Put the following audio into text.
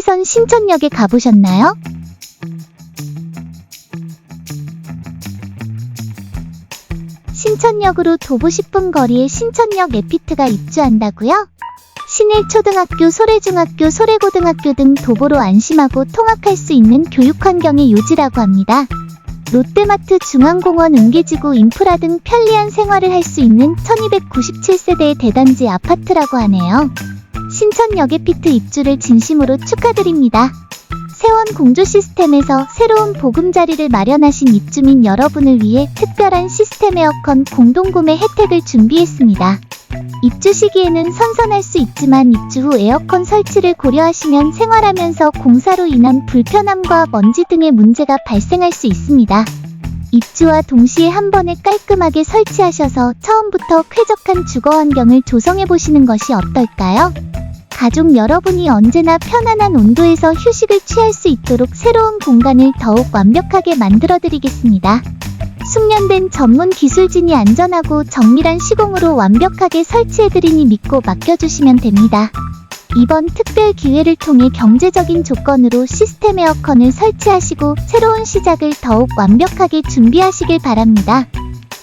시내선 신천역에 가보셨나요? 신천역으로 도보 10분 거리에 신천역 에피트가 입주한다고요? 신일 초등학교, 소래중학교, 소래고등학교 등 도보로 안심하고 통학할 수 있는 교육 환경의 요지라고 합니다. 롯데마트 중앙공원 은계지구 인프라 등 편리한 생활을 할 수 있는 1297세대의 대단지 아파트라고 하네요. 신천역 에피트 입주를 진심으로 축하드립니다. 세원 공조 시스템에서 새로운 보금자리를 마련하신 입주민 여러분을 위해 특별한 시스템 에어컨 공동구매 혜택을 준비했습니다. 입주 시기에는 선선할 수 있지만 입주 후 에어컨 설치를 고려하시면 생활하면서 공사로 인한 불편함과 먼지 등의 문제가 발생할 수 있습니다. 입주와 동시에 한 번에 깔끔하게 설치하셔서 처음부터 쾌적한 주거 환경을 조성해 보시는 것이 어떨까요? 가족 여러분이 언제나 편안한 온도에서 휴식을 취할 수 있도록 새로운 공간을 더욱 완벽하게 만들어 드리겠습니다. 숙련된 전문 기술진이 안전하고 정밀한 시공으로 완벽하게 설치해드리니 믿고 맡겨주시면 됩니다. 이번 특별 기회를 통해 경제적인 조건으로 시스템 에어컨을 설치하시고 새로운 시작을 더욱 완벽하게 준비하시길 바랍니다.